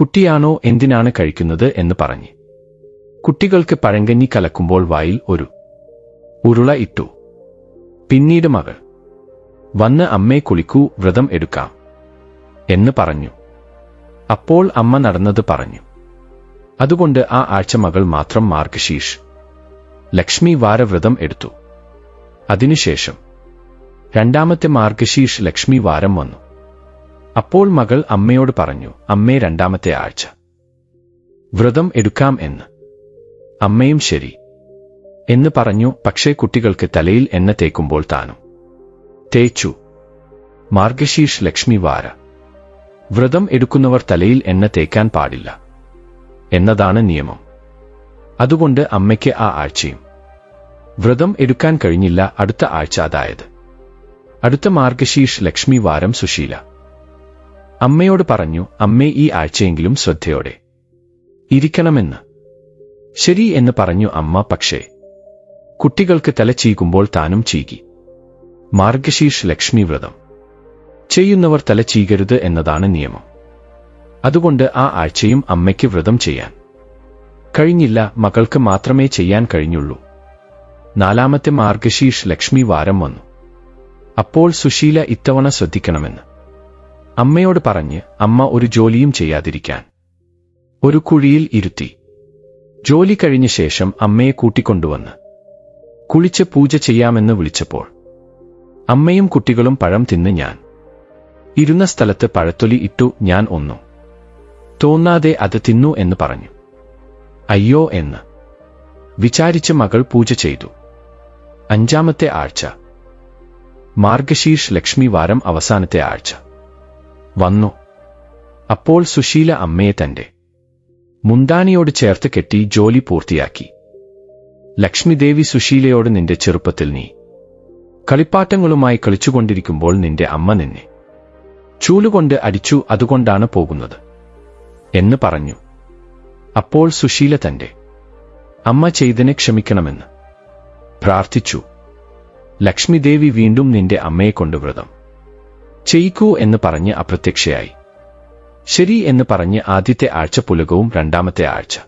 കുട്ടിയാണോ എന്തിനാണ് കഴിക്കുന്നത് എന്ന് പറഞ്ഞു. കുട്ടികൾക്ക് പഴങ്കഞ്ഞി കലക്കുമ്പോൾ വായിൽ ഒരു ഉരുള ഇട്ടു. പിന്നീട് മകൾ വന്ന് അമ്മയെ കുളിക്കൂ വ്രതം എടുക്കാം എന്ന് പറഞ്ഞു. അപ്പോൾ അമ്മ നടന്നത് പറഞ്ഞു. അതുകൊണ്ട് ആ ആഴ്ച മകൾ മാത്രം മാർഗശീഷ് ലക്ഷ്മി വാരവ്രതം എടുത്തു അതിനുശേഷം രണ്ടാമത്തെ മാർഗശീഷ് ലക്ഷ്മി വാരം വന്നു. അപ്പോൾ മകൾ അമ്മയോട് പറഞ്ഞു അമ്മേ രണ്ടാമത്തെ ആഴ്ച. വ്രതം എടുക്കാം എന്ന്. അമ്മയും ശരി. എന്ന് പറഞ്ഞു പക്ഷേ കുട്ടികൾക്ക് തലയിൽ എണ്ണ തേക്കുമ്പോൾ താനും തേച്ചു. മാർഗശീഷ് ലക്ഷ്മി വാര. വ്രതം എടുക്കുന്നവർ തലയിൽ എണ്ണ തേക്കാൻ പാടില്ല. എന്നതാണ് നിയമം. അതുകൊണ്ട് അമ്മയ്ക്ക് ആ ആഴ്ചയും. വ്രതം എടുക്കാൻ കഴിഞ്ഞില്ല അടുത്ത ആഴ്ച അതായത്. അടുത്ത മാർഗശീഷ് ലക്ഷ്മി വാരം സുശീല. അമ്മയോട് പറഞ്ഞു അമ്മേ ഈ ആഴ്ചയെങ്കിലും ശ്രദ്ധയോടെ ഇരിക്കണമെന്ന്. ശരി എന്ന് പറഞ്ഞു അമ്മ പക്ഷേ കുട്ടികൾക്ക് തല ചീകുമ്പോൾ താനും ചീകി. മാർഗശീർഷ് ലക്ഷ്മി വ്രതം. ചെയ്യുന്നവർ തല ചീകരുത് എന്നതാണ് നിയമം. അതുകൊണ്ട് ആ ആഴ്ചയും അമ്മയ്ക്ക് വ്രതം ചെയ്യാൻ. കഴിഞ്ഞില്ല മകൾക്ക് മാത്രമേ ചെയ്യാൻ കഴിഞ്ഞുള്ളൂ. നാലാമത്തെ മാർഗശീർഷ് ലക്ഷ്മി വാരം വന്നു. അപ്പോൾ സുശീല ഇത്തവണ ശ്രദ്ധിക്കണമെന്ന്. അമ്മയോട് പറഞ്ഞ് അമ്മ ഒരു ജോലിയും ചെയ്യാതിരിക്കാൻ. ഒരു കുഴിയിൽ ഇരുത്തി. ജോലി കഴിഞ്ഞ ശേഷം അമ്മയെ കൂട്ടിക്കൊണ്ടുവന്ന്. കുളിച്ച് പൂജ ചെയ്യാമെന്ന് വിളിച്ചപ്പോൾ. അമ്മയും കുട്ടികളും പഴം തിന്ന് ഞാൻ. ഇരുന്ന സ്ഥലത്ത് പഴത്തൊലി ഇട്ടു ഞാൻ ഒന്നു. തോന്നാതെ അത് തിന്നു എന്ന് പറഞ്ഞു. അയ്യോ എന്ന്. വിചാരിച്ച് മകൾ പൂജ ചെയ്തു. അഞ്ചാമത്തെ ആഴ്ച. മാർഗശീർഷ് ലക്ഷ്മി വാരം അവസാനത്തെ ആഴ്ച. വന്നു. അപ്പോൾ സുശീല അമ്മയെ തന്റെ മുന്താനിയോട് ചേർത്ത് കെട്ടി ജോലി പൂർത്തിയാക്കി. ലക്ഷ്മിദേവി സുശീലയോട് നിന്റെ ചെറുപ്പത്തിൽ നീ കളിപ്പാട്ടങ്ങളുമായി കളിച്ചുകൊണ്ടിരിക്കുമ്പോൾ നിന്റെ അമ്മ നിന്നെ ചൂലുകൊണ്ട് അടിച്ചു അതുകൊണ്ടാണ് പോകുന്നത് എന്ന് പറഞ്ഞു. അപ്പോൾ സുശീല തന്റെ അമ്മ ചെയ്തതിനെ ക്ഷമിക്കണമെന്ന് പ്രാർത്ഥിച്ചു. ലക്ഷ്മിദേവി വീണ്ടും നിന്റെ അമ്മയെ കൊണ്ട് വ്രതം ചെയ്യിക്കൂ എന്ന് പറഞ്ഞ് അപ്രത്യക്ഷയായി. ശരി എന്ന് പറഞ്ഞ് ആദ്യത്തെ ആഴ്ച പുലകവും രണ്ടാമത്തെ ആഴ്ച.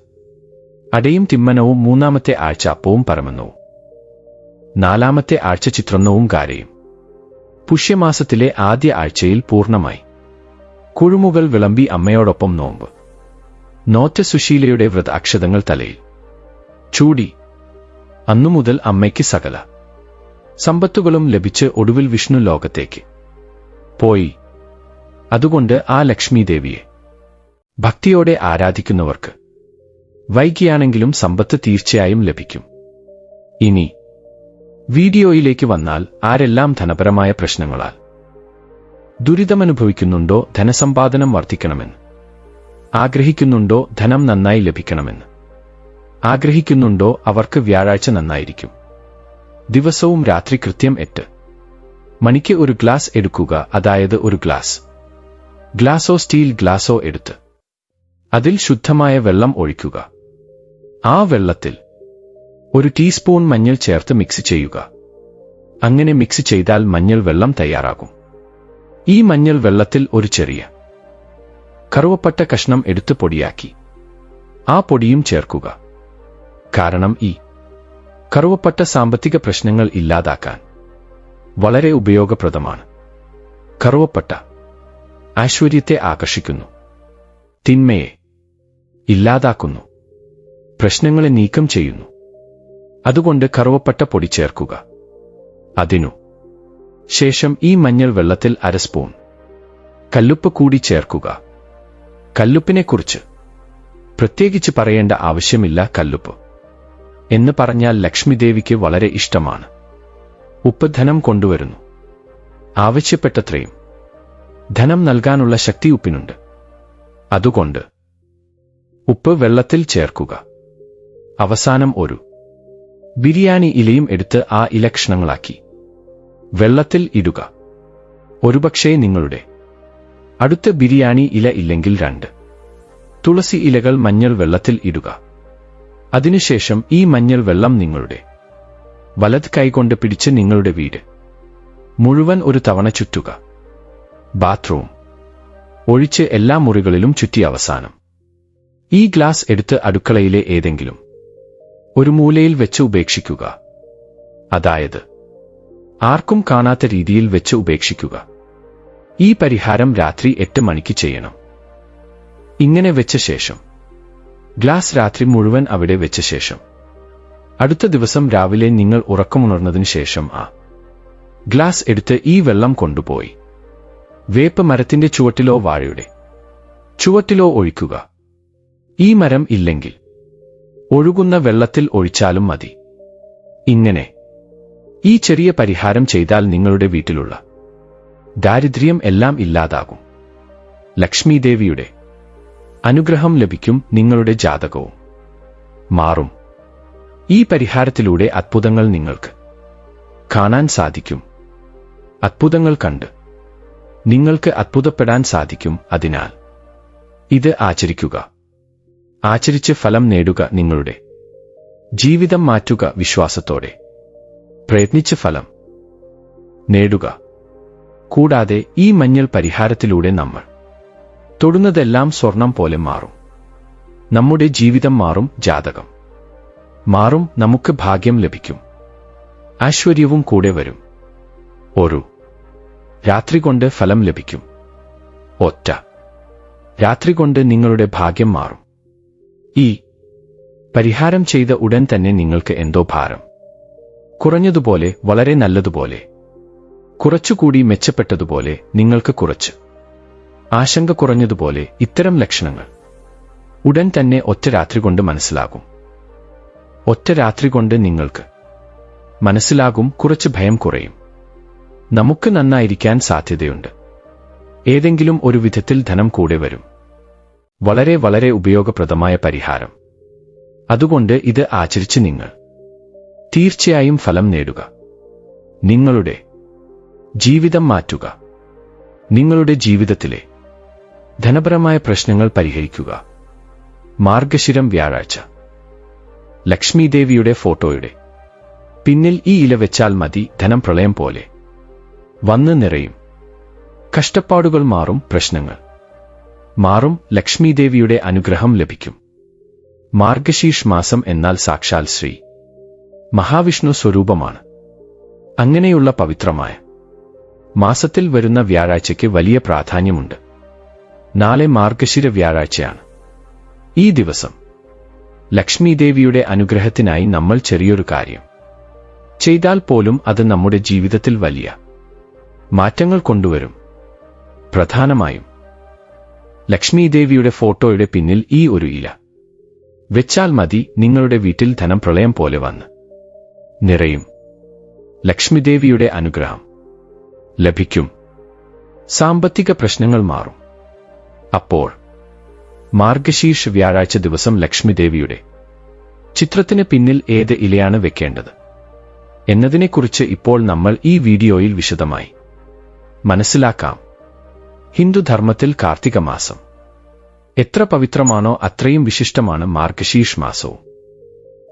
അടയും തിമ്മനവും മൂന്നാമത്തെ ആഴ്ച അപ്പവും പരമന്നവും നാലാമത്തെ ആഴ്ച ചിത്രന്നവും കാരയും. പുഷ്യമാസത്തിലെ ആദ്യ ആഴ്ചയിൽ പൂർണമായി കുഴുമുകൾ വിളമ്പി അമ്മയോടൊപ്പം നോമ്പ്. നോറ്റ സുശീലയുടെ വ്രത അക്ഷതങ്ങൾ തലയിൽ. ചൂടി. അന്നുമുതൽ അമ്മയ്ക്ക് സകല. സമ്പത്തുകളും ലഭിച്ച് ഒടുവിൽ വിഷ്ണു ലോകത്തേക്ക്. പോയി. അതുകൊണ്ട് ആ ലക്ഷ്മി ദേവിയെ ഭക്തിയോടെ ആരാധിക്കുന്നവർക്ക് വൈകിയാണെങ്കിലും സമ്പത്ത് തീർച്ചയായും ലഭിക്കും. ഇനി വീഡിയോയിലേക്ക് വന്നാൽ ആരെല്ലാം ധനപരമായ പ്രശ്നങ്ങളാൽ ദുരിതമനുഭവിക്കുന്നുണ്ടോ ധനസമ്പാദനം വർദ്ധിക്കണമെന്ന്? ആഗ്രഹിക്കുന്നുണ്ടോ ധനം നന്നായി ലഭിക്കണമെന്ന്? ആഗ്രഹിക്കുന്നുണ്ടോ അവർക്ക് വ്യാഴാഴ്ച നന്നായിരിക്കും? ദിവസവും രാത്രി കൃത്യം എട്ട്. മണിക്ക് ഒരു ഗ്ലാസ് എടുക്കുക അതായത് ഒരു ഗ്ലാസ്. ഗ്ലാസോ സ്റ്റീൽ ഗ്ലാസോ എടുത്ത്. അതിൽ ശുദ്ധമായ വെള്ളം ഒഴിക്കുക. ആ വെള്ളത്തിൽ ഒരു ടീസ്പൂൺ മഞ്ഞൾ ചേർത്ത് മിക്സ് ചെയ്യുക. അങ്ങനെ മിക്സ് ചെയ്താൽ മഞ്ഞൾ വെള്ളം തയ്യാറാകും. ഈ മഞ്ഞൾ വെള്ളത്തിൽ ഒരു ചെറിയ കറുവപ്പട്ട കഷ്ണം എടുത്ത് പൊടിയാക്കി. ആ പൊടിയും ചേർക്കുക. കാരണം ഈ കറുവപ്പട്ട സാമ്പത്തിക പ്രശ്നങ്ങൾ ഇല്ലാതാക്കാൻ വളരെ ഉപയോഗപ്രദമാണ്. കറുവപ്പട്ട ഐശ്വര്യത്തെ ആകർഷിക്കുന്നു. തിന്മയെ ഇല്ലാതാക്കുന്നു. പ്രശ്നങ്ങളെ നീക്കം ചെയ്യുന്നു. അതുകൊണ്ട് കറുവപ്പട്ട പൊടി ചേർക്കുക. അതിനു ശേഷം ഈ മഞ്ഞൾ വെള്ളത്തിൽ അര സ്പൂൺ കല്ലുപ്പ് കൂടി ചേർക്കുക. കല്ലുപ്പിനെക്കുറിച്ച് പ്രത്യേകിച്ച് പറയേണ്ട ആവശ്യമില്ല കല്ലുപ്പ് എന്ന് പറഞ്ഞാൽ ലക്ഷ്മിദേവിക്ക് വളരെ ഇഷ്ടമാണ്. ഉപ്പ് ധനം കൊണ്ടുവരുന്നു. ആവശ്യപ്പെട്ടത്രയും ധനം നൽകാനുള്ള ശക്തി ഉപ്പിനുണ്ട്. അതുകൊണ്ട് ഉപ്പ് വെള്ളത്തിൽ ചേർക്കുക. അവസാനം ഒരു ബിരിയാണി ഇലയും എടുത്ത് ആ ഇലക്ഷണങ്ങളാക്കി വെള്ളത്തിൽ ഇടുക. ഒരുപക്ഷേ നിങ്ങളുടെ അടുത്ത ബിരിയാണി ഇല ഇല്ലെങ്കിൽ രണ്ട്. തുളസി ഇലകൾ മഞ്ഞൾ വെള്ളത്തിൽ ഇടുക. അതിനുശേഷം ഈ മഞ്ഞൾ വെള്ളം നിങ്ങളുടെ വലത് കൈകൊണ്ട് പിടിച്ച് നിങ്ങളുടെ വീട്. മുഴുവൻ ഒരു തവണ ചുറ്റുക. ബാത്റൂം. ഒഴിച്ച് എല്ലാ മുറികളിലും ചുറ്റി അവസാനം. ഈ ഗ്ലാസ് എടുത്ത് അടുക്കളയിലെ ഏതെങ്കിലും ഒരു മൂലയിൽ വെച്ച് ഉപേക്ഷിക്കുക. അതായത് ആർക്കും കാണാത്ത രീതിയിൽ വെച്ച് ഉപേക്ഷിക്കുക. ഈ പരിഹാരം രാത്രി എട്ട് മണിക്ക് ചെയ്യണം. ഇങ്ങനെ വെച്ച ശേഷം. ഗ്ലാസ് രാത്രി മുഴുവൻ അവിടെ വെച്ച ശേഷം. അടുത്ത ദിവസം രാവിലെ നിങ്ങൾ ഉറക്കമുണർന്നതിന് ശേഷം ആ ഗ്ലാസ് എടുത്ത് ഈ വെള്ളം കൊണ്ടുപോയി. വേപ്പ് മരത്തിന്റെ ചുവട്ടിലോ വാഴയുടെ ചുവട്ടിലോ ഒഴിക്കുക. ഈ മരം ഇല്ലെങ്കിൽ ഒഴുകുന്ന വെള്ളത്തിൽ ഒഴിച്ചാലും മതി. ഇങ്ങനെ ഈ ചെറിയ പരിഹാരം ചെയ്താൽ നിങ്ങളുടെ വീട്ടിലുള്ള ദാരിദ്ര്യം എല്ലാം ഇല്ലാതാകും. ലക്ഷ്മി ദേവിയുടെ അനുഗ്രഹം ലഭിക്കും നിങ്ങളുടെ ജാതകവും. മാറും. ഈ പരിഹാരത്തിലൂടെ അത്ഭുതങ്ങൾ നിങ്ങൾക്ക് കാണാൻ സാധിക്കും. അത്ഭുതങ്ങൾ കണ്ട് നിങ്ങൾക്ക് അത്ഭുതപ്പെടാൻ സാധിക്കും. അതിനാൽ ഇത് ആചരിക്കുക. ആചരിച്ച് ഫലം നേടുക നിങ്ങളുടെ ജീവിതം മാറ്റുക വിശ്വാസത്തോടെ. പ്രയത്നിച്ച് ഫലം നേടുക. കൂടാതെ ഈ മഞ്ഞൾ പരിഹാരത്തിലൂടെ നമ്മൾ തൊടുന്നതെല്ലാം സ്വർണം പോലെ മാറും. നമ്മുടെ ജീവിതം മാറും ജാതകം. മാറും നമുക്ക് ഭാഗ്യം ലഭിക്കും. ഐശ്വര്യവും കൂടെ വരും. ഒരു. രാത്രി കൊണ്ട് ഫലം ലഭിക്കും. ഒറ്റ. രാത്രി കൊണ്ട് നിങ്ങളുടെ ഭാഗ്യം മാറും. ഈ. പരിഹാരം ചെയ്ത ഉടൻ തന്നെ നിങ്ങൾക്ക് എന്തോ ഭാരം. കുറഞ്ഞതുപോലെ വളരെ നല്ലതുപോലെ. കുറച്ചുകൂടി മെച്ചപ്പെട്ടതുപോലെ നിങ്ങൾക്ക് കുറച്ച്. ആശങ്ക കുറഞ്ഞതുപോലെ ഇത്തരം ലക്ഷണങ്ങൾ. ഉടൻ തന്നെ ഒറ്റ രാത്രി കൊണ്ട് മനസ്സിലാകും. ഒറ്റ രാത്രി കൊണ്ട് നിങ്ങൾക്ക്. മനസ്സിലാകും കുറച്ച് ഭയം കുറയും. നമുക്ക് നന്നായിരിക്കാൻ സാധ്യതയുണ്ട്. ഏതെങ്കിലും ഒരു വിധത്തിൽ ധനം കൂടെ വരും. വളരെ വളരെ ഉപയോഗപ്രദമായ പരിഹാരം. അതുകൊണ്ട് ഇത് ആചരിച്ച് നിങ്ങൾ. തീർച്ചയായും ഫലം നേടുക. നിങ്ങളുടെ ജീവിതം മാറ്റുക. നിങ്ങളുടെ ജീവിതത്തിലെ ധനപരമായ പ്രശ്നങ്ങൾ പരിഹരിക്കുക. മാർഗശിരം വ്യാഴാഴ്ച. ലക്ഷ്മി ദേവിയുടെ ഫോട്ടോയുടെ. പിന്നിൽ ഈ ഇല വെച്ചാൽ മതി ധനം പ്രളയം പോലെ. വന്ന് നിറയും. കഷ്ടപ്പാടുകൾ മാറും പ്രശ്നങ്ങൾ. മാറും ലക്ഷ്മി ദേവിയുടെ അനുഗ്രഹം ലഭിക്കും. മാർഗശീഷ് മാസം എന്നാൽ സാക്ഷാൽ ശ്രീ. മഹാവിഷ്ണു സ്വരൂപമാണ്. അങ്ങനെയുള്ള പവിത്രമായ. മാസത്തിൽ വരുന്ന വ്യാഴാഴ്ചയ്ക്ക് വലിയ പ്രാധാന്യമുണ്ട്. നാളെ മാർഗശിര വ്യാഴാഴ്ചയാണ്. ഈ ദിവസം ലക്ഷ്മി ദേവിയുടെ അനുഗ്രഹത്തിനായി നമ്മൾ ചെറിയൊരു കാര്യം. ചെയ്താൽ പോലും അത് നമ്മുടെ ജീവിതത്തിൽ വലിയ മാറ്റങ്ങൾ കൊണ്ടുവരും. പ്രധാനമായും ലക്ഷ്മി ദേവിയുടെ ഫോട്ടോയുടെ പിന്നിൽ ഈ ഒരു ഇല. വെച്ചാൽ മതി നിങ്ങളുടെ വീട്ടിൽ ധനം പ്രളയം പോലെ വന്ന്. നിറയും. ലക്ഷ്മി ദേവിയുടെ അനുഗ്രഹം ലഭിക്കും. സാമ്പത്തിക പ്രശ്നങ്ങൾ മാറും. അപ്പോൾ മാർഗശീർഷ് വ്യാഴാഴ്ച ദിവസം ലക്ഷ്മി ദേവിയുടെ ചിത്രത്തിന് പിന്നിൽ ഏത് ഇലയാണ് വെക്കേണ്ടത്? എന്നതിനെക്കുറിച്ച് ഇപ്പോൾ നമ്മൾ ഈ വീഡിയോയിൽ വിശദമായി. മനസ്സിലാക്കാം. ഹിന്ദുധർമ്മത്തിൽ കാർത്തിക മാസം. എത്ര പവിത്രമാണോ അത്രയും വിശിഷ്ടമാണ് മാർഗശീഷ് മാസവും.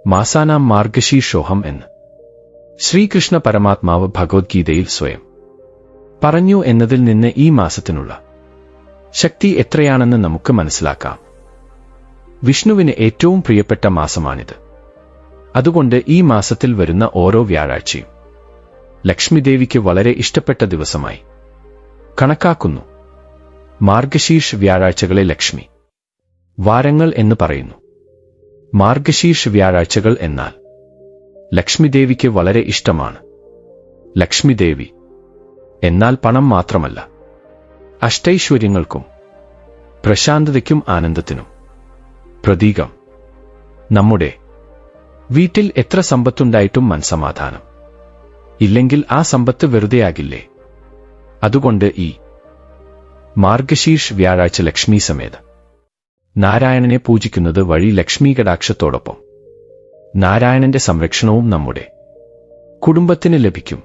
മാസാനാം മാർഗശീഷോഹം എന്ന്. ശ്രീകൃഷ്ണ പരമാത്മാവ് ഭഗവത്ഗീതയിൽ സ്വയം. പറഞ്ഞു എന്നതിൽ നിന്ന് ഈ മാസത്തിനുള്ള ശക്തി എത്രയാണെന്ന് നമുക്ക് മനസ്സിലാക്കാം. വിഷ്ണുവിന് ഏറ്റവും പ്രിയപ്പെട്ട മാസമാണിത്. അതുകൊണ്ട് ഈ മാസത്തിൽ വരുന്ന ഓരോ വ്യാഴാഴ്ചയും ലക്ഷ്മിദേവിക്ക് വളരെ ഇഷ്ടപ്പെട്ട ദിവസമായി. കണക്കാക്കുന്നു. മാർഗശീർഷ് വ്യാഴാഴ്ചകളെ ലക്ഷ്മി. വാരങ്ങൾ എന്ന് പറയുന്നു. മാർഗശീർഷ് വ്യാഴാഴ്ചകൾ എന്നാൽ ലക്ഷ്മിദേവിക്ക് വളരെ ഇഷ്ടമാണ്. ലക്ഷ്മിദേവി. എന്നാൽ പണം മാത്രമല്ല. അഷ്ടൈശ്വര്യങ്ങൾക്കും പ്രശാന്തതയ്ക്കും ആനന്ദത്തിനും. പ്രതീകം. നമ്മുടെ വീട്ടിൽ എത്ര സമ്പത്തുണ്ടായിട്ടും മനസമാധാനം ഇല്ലെങ്കിൽ ആ സമ്പത്ത് വെറുതെയാകില്ലേ? അതുകൊണ്ട് ഈ മാർഗശീർഷ് വ്യാഴാഴ്ച ലക്ഷ്മി സമേത. നാരായണനെ പൂജിക്കുന്നത് വഴി ലക്ഷ്മി കടാക്ഷത്തോടൊപ്പം. നാരായണന്റെ സംരക്ഷണവും നമ്മുടെ കുടുംബത്തിന് ലഭിക്കും.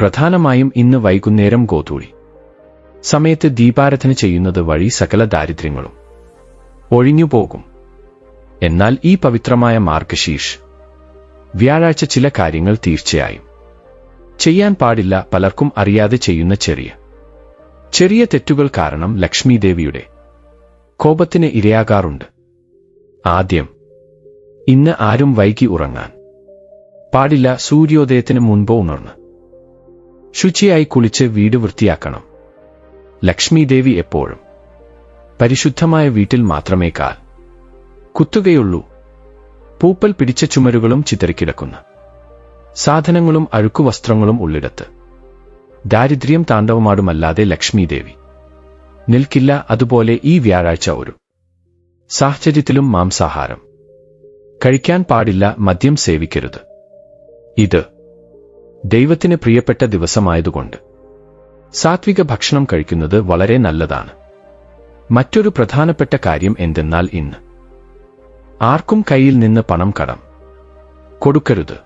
പ്രധാനമായും ഇന്ന് വൈകുന്നേരം ഗോധൂളി. സമയത്ത് ദീപാരാധന ചെയ്യുന്നത് വഴി സകല ദാരിദ്ര്യങ്ങളും ഒഴിഞ്ഞുപോകും. എന്നാൽ ഈ പവിത്രമായ മാർഗശീഷ് വ്യാഴാഴ്ച ചില കാര്യങ്ങൾ തീർച്ചയായും. ചെയ്യാൻ പാടില്ല പലർക്കും അറിയാതെ ചെയ്യുന്ന ചെറിയ ചെറിയ തെറ്റുകൾ കാരണം ലക്ഷ്മി ദേവിയുടെ കോപത്തിന് ഇരയാകാറുണ്ട്. ആദ്യം ഇന്ന് ആരും വൈകി ഉറങ്ങാൻ പാടില്ല സൂര്യോദയത്തിന് മുൻപ് ഉണർന്ന്. ശുചിയായി കുളിച്ച് വീട് വൃത്തിയാക്കണം. ലക്ഷ്മി ദേവി എപ്പോഴും പരിശുദ്ധമായ വീട്ടിൽ മാത്രമേ കാൽ കുത്തുകയുള്ളൂ. പൂപ്പൽ പിടിച്ച ചുമരുകളും ചിതറിക്കിടക്കുന്ന. സാധനങ്ങളും അഴുക്കുവസ്ത്രങ്ങളും ഉള്ളിടത്ത്. ദാരിദ്ര്യം താണ്ടവമാടുമല്ലാതെ ലക്ഷ്മി ദേവി നിൽക്കില്ല അതുപോലെ ഈ വ്യാഴാഴ്ച ഒരു സാഹചര്യത്തിലും മാംസാഹാരം കഴിക്കാൻ പാടില്ല മദ്യം സേവിക്കരുത്. ഇത് ദൈവത്തിന് പ്രിയപ്പെട്ട ദിവസമായതുകൊണ്ട് സാത്വിക ഭക്ഷണം കഴിക്കുന്നത് വളരെ നല്ലതാണ്. മറ്റൊരു പ്രധാനപ്പെട്ട കാര്യം എന്തെന്നാൽ ഇന്ന്. ആർക്കും കയ്യിൽ നിന്ന് പണം കടം. കൊടുക്കരുത്.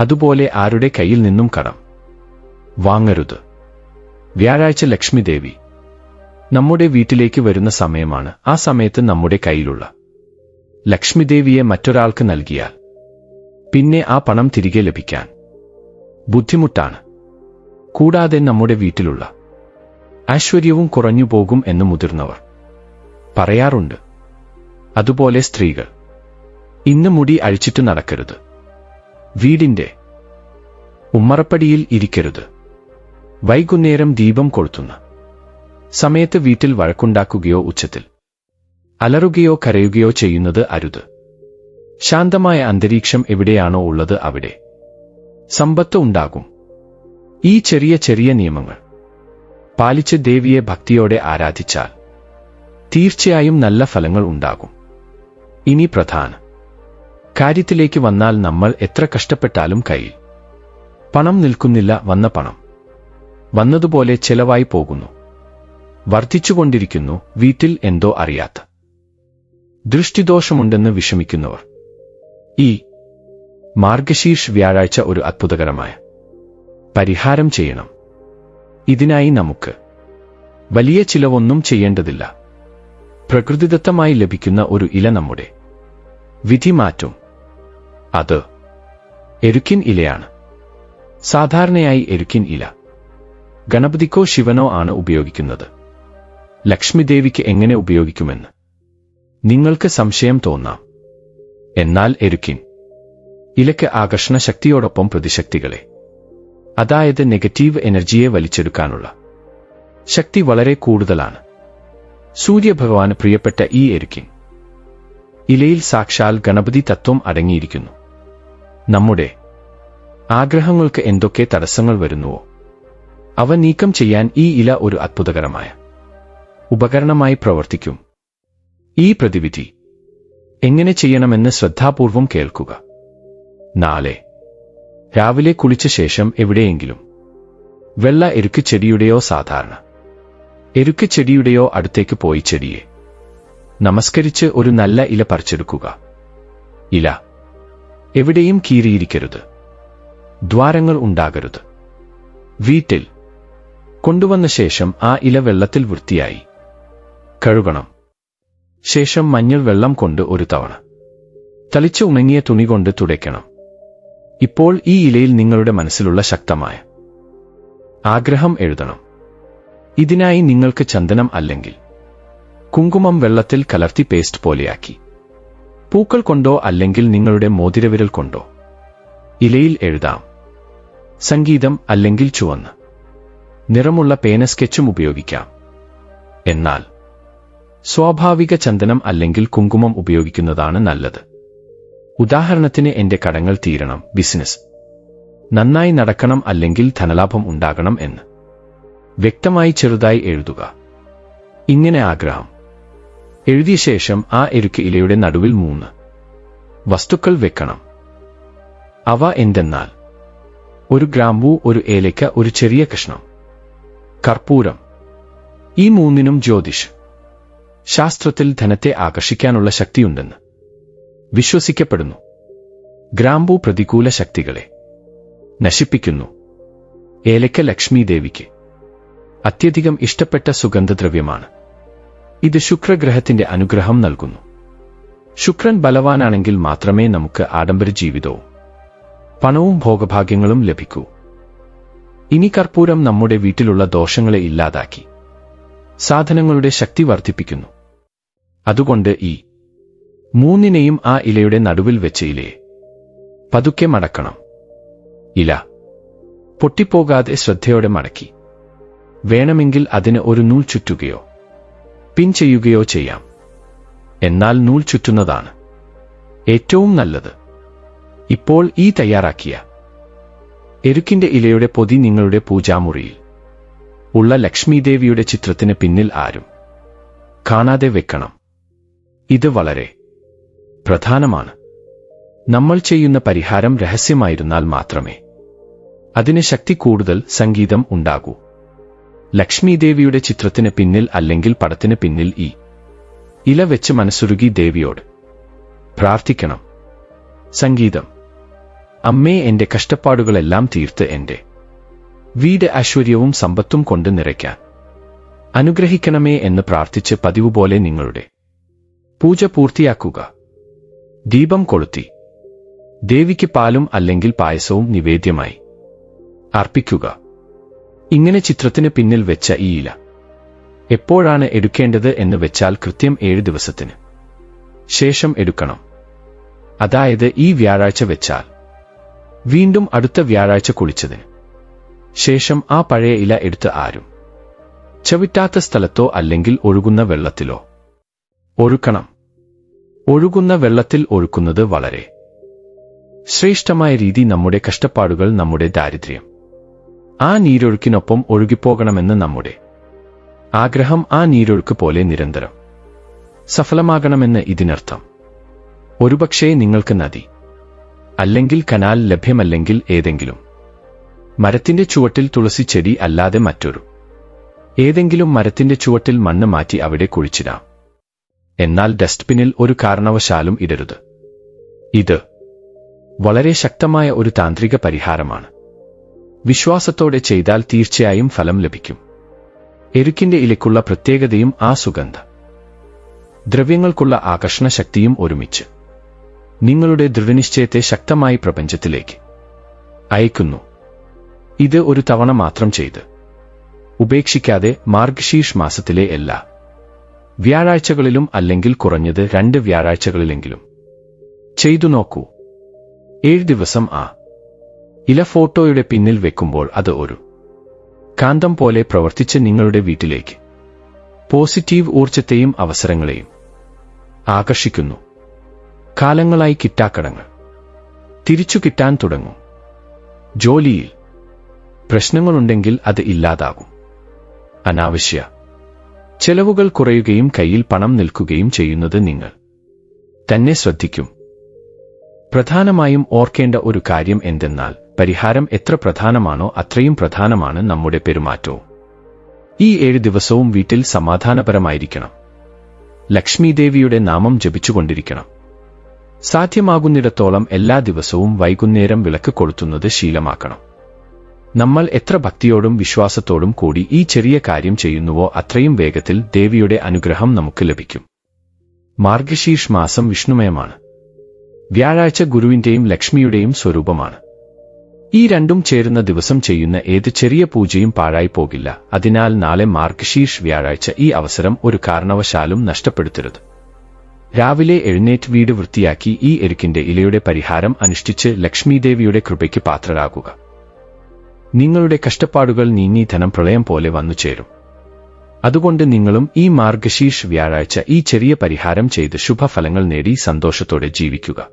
അതുപോലെ ആരുടെ കയ്യിൽ നിന്നും കടം. വാങ്ങരുത്. വ്യാഴാഴ്ച ലക്ഷ്മിദേവി. നമ്മുടെ വീട്ടിലേക്ക് വരുന്ന സമയമാണ് ആ സമയത്ത് നമ്മുടെ കയ്യിലുള്ള. ലക്ഷ്മിദേവിയെ മറ്റൊരാൾക്ക് നൽകിയാൽ പിന്നെ ആ പണം തിരികെ ലഭിക്കാൻ ബുദ്ധിമുട്ടാണ്. കൂടാതെ നമ്മുടെ വീട്ടിലുള്ള ഐശ്വര്യവും കുറഞ്ഞു പോകും എന്ന് മുതിർന്നവർ പറയാറുണ്ട്. അതുപോലെ സ്ത്രീകൾ ഇന്ന് മുടി അഴിച്ചിട്ട് നടക്കരുത്. വീടിന്റെ ഉമ്മറപ്പടിയിൽ ഇരിക്കരുത്. വൈകുന്നേരം ദീപം കൊളുത്തുന്ന സമയത്ത് വീട്ടിൽ വഴക്കുണ്ടാക്കുകയോ ഉച്ചത്തിൽ അലറുകയോ കരയുകയോ ചെയ്യുന്നത് അരുത്. ശാന്തമായ അന്തരീക്ഷം എവിടെയാണോ ഉള്ളത് അവിടെ സമ്പത്ത് ഉണ്ടാകും. ഈ ചെറിയ ചെറിയ നിയമങ്ങൾ. പാലിച്ച് ദേവിയെ ഭക്തിയോടെ ആരാധിച്ചാൽ തീർച്ചയായും നല്ല ഫലങ്ങൾ ഉണ്ടാകും. ഇനി പ്രധാന. കാര്യത്തിലേക്ക് വന്നാൽ നമ്മൾ എത്ര കഷ്ടപ്പെട്ടാലും കയ്യിൽ പണം നിൽക്കുന്നില്ല വന്ന പണം. വന്നതുപോലെ ചെലവായി പോകുന്നു. വർദ്ധിച്ചുകൊണ്ടിരിക്കുന്നു വീട്ടിൽ എന്തോ അറിയാത്ത. ദൃഷ്ടിദോഷമുണ്ടെന്ന് വിഷമിക്കുന്നവർ. ഈ മാർഗശീർഷ് വ്യാഴാഴ്ച ഒരു അത്ഭുതകരമായ പരിഹാരം ചെയ്യണം. ഇതിനായി നമുക്ക് വലിയ ചിലവൊന്നും ചെയ്യേണ്ടതില്ല. പ്രകൃതിദത്തമായി ലഭിക്കുന്ന ഒരു ഇല നമ്മുടെ വിധി മാറ്റും അത് എരുക്കിൻ ഇലയാണ്. സാധാരണയായി എരുക്കിൻ ഇല. ഗണപതിക്കോ ശിവനോ ആണ് ഉപയോഗിക്കുന്നത്. ലക്ഷ്മിദേവിക്ക് എങ്ങനെ ഉപയോഗിക്കുമെന്ന് നിങ്ങൾക്ക് സംശയം തോന്നാം. എന്നാൽ എരുക്കിൻ ഇലയ്ക്ക് ആകർഷണ ശക്തിയോടൊപ്പം പ്രതിശക്തികളെ അതായത് നെഗറ്റീവ് എനർജിയെ വലിച്ചെടുക്കാനുള്ള. ശക്തി വളരെ കൂടുതലാണ്. സൂര്യഭഗവാന് പ്രിയപ്പെട്ട ഈ എരുക്കിൻ. ഇലയിൽ സാക്ഷാൽ ഗണപതി തത്വം അടങ്ങിയിരിക്കുന്നു. നമ്മുടെ ആഗ്രഹങ്ങൾക്ക് എന്തൊക്കെ തടസ്സങ്ങൾ വരുന്നുവോ അവ നീക്കം ചെയ്യാൻ ഈ ഇല ഒരു അത്ഭുതകരമായ ഉപകരണമായി പ്രവർത്തിക്കും. ഈ പ്രതിവിധി എങ്ങനെ ചെയ്യണമെന്ന് ശ്രദ്ധാപൂർവം കേൾക്കുക. നാളെ രാവിലെ കുളിച്ച ശേഷം എവിടെയെങ്കിലും. വെള്ള എരുക്ക് ചെടിയുടെയോ സാധാരണ. എരുക്ക് ചെടിയുടെയോ അടുത്തേക്ക് പോയി ചെടിയെ. നമസ്കരിച്ച് ഒരു നല്ല ഇല പറിച്ചെടുക്കുക. ഇല. എവിടെയും കീറിയിരിക്കരുത്. ദ്വാരങ്ങൾ ഉണ്ടാകരുത്. വീട്ടിൽ. കൊണ്ടുവന്ന ശേഷം ആ ഇല വെള്ളത്തിൽ വൃത്തിയായി. കഴുകണം. ശേഷം മഞ്ഞൾ വെള്ളം കൊണ്ട് ഒരു തവണ. തളിച്ചു ഉണങ്ങിയ തുണി കൊണ്ട് തുടയ്ക്കണം. ഇപ്പോൾ ഈ ഇലയിൽ നിങ്ങളുടെ മനസ്സിലുള്ള ശക്തമായ ആഗ്രഹം എഴുതണം. ഇതിനായി നിങ്ങൾക്ക് ചന്ദനം അല്ലെങ്കിൽ കുങ്കുമം വെള്ളത്തിൽ കലർത്തി പേസ്റ്റ് പോലെയാക്കി. പൂക്കൾ കൊണ്ടോ അല്ലെങ്കിൽ നിങ്ങളുടെ മോതിരവിരൽ കൊണ്ടോ ഇലയിൽ എഴുതാം. സംഗീതം അല്ലെങ്കിൽ ചുവന്ന്. നിറമുള്ള പേന സ്കെച്ചും ഉപയോഗിക്കാം. എന്നാൽ സ്വാഭാവിക ചന്ദനം അല്ലെങ്കിൽ കുങ്കുമം ഉപയോഗിക്കുന്നതാണ് നല്ലത്. ഉദാഹരണത്തിന് എന്റെ കടങ്ങൾ തീരണം ബിസിനസ് നന്നായി നടക്കണം അല്ലെങ്കിൽ ധനലാഭം ഉണ്ടാകണം എന്ന്. വ്യക്തമായി ചെറുതായി എഴുതുക. ഇങ്ങനെ ആഗ്രഹം എഴുതിയ ശേഷം ആ എരുക്ക് ഇലയുടെ നടുവിൽ മൂന്ന്. വസ്തുക്കൾ വെക്കണം. അവ എന്തെന്നാൽ ഒരു ഗ്രാമ്പൂ ഒരു ഏലയ്ക്ക ഒരു ചെറിയ കഷ്ണം. കർപ്പൂരം. ഈ മൂന്നിനും ജ്യോതിഷ്. ശാസ്ത്രത്തിൽ ധനത്തെ ആകർഷിക്കാനുള്ള ശക്തിയുണ്ടെന്ന്. വിശ്വസിക്കപ്പെടുന്നു. ഗ്രാമ്പു പ്രതികൂല ശക്തികളെ നശിപ്പിക്കുന്നു. ഏലക്ക ലക്ഷ്മി ദേവിക്ക് അത്യധികം ഇഷ്ടപ്പെട്ട സുഗന്ധദ്രവ്യമാണ്. ഇത് ശുക്രഗ്രഹത്തിന്റെ അനുഗ്രഹം നൽകുന്നു. ശുക്രൻ ബലവാനാണെങ്കിൽ മാത്രമേ നമുക്ക് ആഡംബര ജീവിതവും പണവും ഭോഗഭാഗ്യങ്ങളും ലഭിക്കൂ. ഇനി കർപ്പൂരം നമ്മുടെ വീട്ടിലുള്ള ദോഷങ്ങളെ ഇല്ലാതാക്കി സാധനങ്ങളുടെ ശക്തി വർദ്ധിപ്പിക്കുന്നു. അതുകൊണ്ട് ഈ മൂന്നിനെയും ആ ഇലയുടെ നടുവിൽ വെച്ച് ഇലയെ പതുക്കെ മടക്കണം. ഇല. പൊട്ടിപ്പോകാതെ ശ്രദ്ധയോടെ മടക്കി. വേണമെങ്കിൽ അതിന് ഒരു നൂൽ ചുറ്റുകയോ പിൻ ചെയ്യുകയോ ചെയ്യാം. എന്നാൽ നൂൽ ചുറ്റുന്നതാണ്. ഏറ്റവും നല്ലത്. ഇപ്പോൾ ഈ തയ്യാറാക്കിയ എരുക്കിന്റെ ഇലയുടെ പൊതി നിങ്ങളുടെ പൂജാമുറിയിൽ. ഉള്ള ലക്ഷ്മിദേവിയുടെ ചിത്രത്തിന് പിന്നിൽ ആരും കാണാതെ വെക്കണം. ഇത് വളരെ പ്രധാനമാണ്. നമ്മൾ ചെയ്യുന്ന പരിഹാരം രഹസ്യമായിരുന്നാൽ മാത്രമേ അതിന് ശക്തി കൂടുതൽ സംഗീതം ഉണ്ടാകൂ. ലക്ഷ്മി ദേവിയുടെ ചിത്രത്തിന് പിന്നിൽ അല്ലെങ്കിൽ പടത്തിന് പിന്നിൽ ഈ ഇല വെച്ച് മനസ്സുരുകി ദേവിയോട് പ്രാർത്ഥിക്കണം. സംഗീതം അമ്മേ എന്റെ കഷ്ടപ്പാടുകളെല്ലാം തീർത്ത് എന്റെ വീട് ഐശ്വര്യവും സമ്പത്തും കൊണ്ട് നിറയ്ക്കാൻ അനുഗ്രഹിക്കണമേ എന്ന് പ്രാർത്ഥിച്ച് പതിവുപോലെ നിങ്ങളുടെ പൂജ പൂർത്തിയാക്കുക. ദീപം കൊളുത്തി. ദേവിക്ക് പാലും അല്ലെങ്കിൽ പായസവും നിവേദ്യമായി. അർപ്പിക്കുക. ഇങ്ങനെ ചിത്രത്തിന് പിന്നിൽ വെച്ച ഈ ഇല. എപ്പോഴാണ് എടുക്കേണ്ടത് എന്ന് വെച്ചാൽ കൃത്യം ഏഴ് ദിവസത്തിന്. ശേഷം എടുക്കണം. അതായത് ഈ വ്യാഴാഴ്ച വെച്ചാൽ. വീണ്ടും അടുത്ത വ്യാഴാഴ്ച കുളിച്ചതിന്. ശേഷം ആ പഴയ ഇല എടുത്ത് ആരും. ചവിട്ടാത്ത സ്ഥലത്തോ അല്ലെങ്കിൽ ഒഴുകുന്ന വെള്ളത്തിലോ. ഒഴുക്കണം. ഒഴുകുന്ന വെള്ളത്തിൽ ഒഴുക്കുന്നത് വളരെ ശ്രേഷ്ഠമായ രീതി നമ്മുടെ കഷ്ടപ്പാടുകൾ നമ്മുടെ ദാരിദ്ര്യം. ആ നീരൊഴുക്കിനൊപ്പം ഒഴുകിപ്പോകണമെന്ന് നമ്മുടെ ആഗ്രഹം ആ നീരൊഴുക്ക് പോലെ നിരന്തരം സഫലമാകണമെന്ന് ഇതിനർത്ഥം. ഒരുപക്ഷേ നിങ്ങൾക്ക് നദി അല്ലെങ്കിൽ കനാൽ ലഭ്യമല്ലെങ്കിൽ ഏതെങ്കിലും മരത്തിന്റെ ചുവട്ടിൽ തുളസി ചെടി അല്ലാതെ മറ്റൊരു ഏതെങ്കിലും മരത്തിന്റെ ചുവട്ടിൽ മണ്ണ് മാറ്റി അവിടെ കുഴിച്ചിടാം. എന്നാൽ ഡസ്റ്റ്ബിനിൽ ഒരു കാരണവശാലും ഇടരുത്. ഇത് വളരെ ശക്തമായ ഒരു താന്ത്രിക പരിഹാരമാണ്. വിശ്വാസത്തോടെ ചെയ്താൽ തീർച്ചയായും ഫലം ലഭിക്കും. എരുക്കിന്റെ ഇലയ്ക്കുള്ള പ്രത്യേകതയും ആ സുഗന്ധ. ദ്രവ്യങ്ങൾക്കുള്ള ആകർഷണ ശക്തിയും ഒരുമിച്ച്. നിങ്ങളുടെ ദൃഢനിശ്ചയത്തെ ശക്തമായി പ്രപഞ്ചത്തിലേക്ക് അയക്കുന്നു. ഇത് ഒരു തവണ മാത്രം ചെയ്ത്. ഉപേക്ഷിക്കാതെ മാർഗശീഷ് മാസത്തിലെ എല്ലാ വ്യാഴാഴ്ചകളിലും അല്ലെങ്കിൽ കുറഞ്ഞത് രണ്ട് വ്യാഴാഴ്ചകളിലെങ്കിലും. ചെയ്തു നോക്കൂ. ഏഴ് ദിവസം ആ. ഇല ഫോട്ടോയുടെ പിന്നിൽ വെക്കുമ്പോൾ അത് ഒരു കാന്തം പോലെ പ്രവർത്തിച്ച് നിങ്ങളുടെ വീട്ടിലേക്ക്. പോസിറ്റീവ് ഊർജത്തെയും അവസരങ്ങളെയും ആകർഷിക്കുന്നു. കാലങ്ങളായി കിട്ടാക്കടങ്ങൾ തിരിച്ചു കിട്ടാൻ തുടങ്ങും. ജോലിയിൽ പ്രശ്നങ്ങളുണ്ടെങ്കിൽ അത് ഇല്ലാതാകും. അനാവശ്യ ചെലവുകൾ കുറയുകയും കയ്യിൽ പണം നിൽക്കുകയും ചെയ്യുന്നത് നിങ്ങൾ തന്നെ ശ്രദ്ധിക്കും. പ്രധാനമായും ഓർക്കേണ്ട ഒരു കാര്യം എന്തെന്നാൽ പരിഹാരം എത്ര പ്രധാനമാണോ അത്രയും പ്രധാനമാണ് നമ്മുടെ പെരുമാറ്റവും ഈ ഏഴ് ദിവസവും വീട്ടിൽ സമാധാനപരമായിരിക്കണം. ലക്ഷ്മീദേവിയുടെ നാമം ജപിച്ചുകൊണ്ടിരിക്കണം. സാധ്യമാകുന്നിടത്തോളം എല്ലാ ദിവസവും വൈകുന്നേരം വിളക്ക് കൊളുത്തുന്നത് ശീലമാക്കണം. നമ്മൾ എത്ര ഭക്തിയോടും വിശ്വാസത്തോടും കൂടി ഈ ചെറിയ കാര്യം ചെയ്യുന്നുവോ അത്രയും വേഗത്തിൽ ദേവിയുടെ അനുഗ്രഹം നമുക്ക് ലഭിക്കും. മാർഗശീർഷ് മാസം വിഷ്ണുമയമാണ്. വ്യാഴാഴ്ച ഗുരുവിന്റെയും ലക്ഷ്മിയുടെയും സ്വരൂപമാണ്. ഈ രണ്ടും ചേരുന്ന ദിവസം ചെയ്യുന്ന ഏത് ചെറിയ പൂജയും പാഴായി പോകില്ല. അതിനാൽ നാളെ മാർഗശീർഷ് വ്യാഴാഴ്ച ഈ അവസരം ഒരു കാരണവശാലും നഷ്ടപ്പെടുത്തരുത്. രാവിലെ എഴുന്നേറ്റ് വീട് വൃത്തിയാക്കി ഈ എരുക്കിന്റെ ഇലയുടെ പരിഹാരം അനുഷ്ഠിച്ച് ലക്ഷ്മീദേവിയുടെ കൃപയ്ക്ക് പാത്രരാകുക. നിങ്ങളുടെ കഷ്ടപ്പാടുകൾ നീങ്ങി ധനം പ്രളയം പോലെ വന്നു ചേരും. അതുകൊണ്ട് നിങ്ങളും ഈ മാർഗശീർഷ് വ്യാഴാഴ്ച ഈ ചെറിയ പരിഹാരം ചെയ്ത് ശുഭഫലങ്ങൾ നേടി സന്തോഷത്തോടെ ജീവിക്കുക.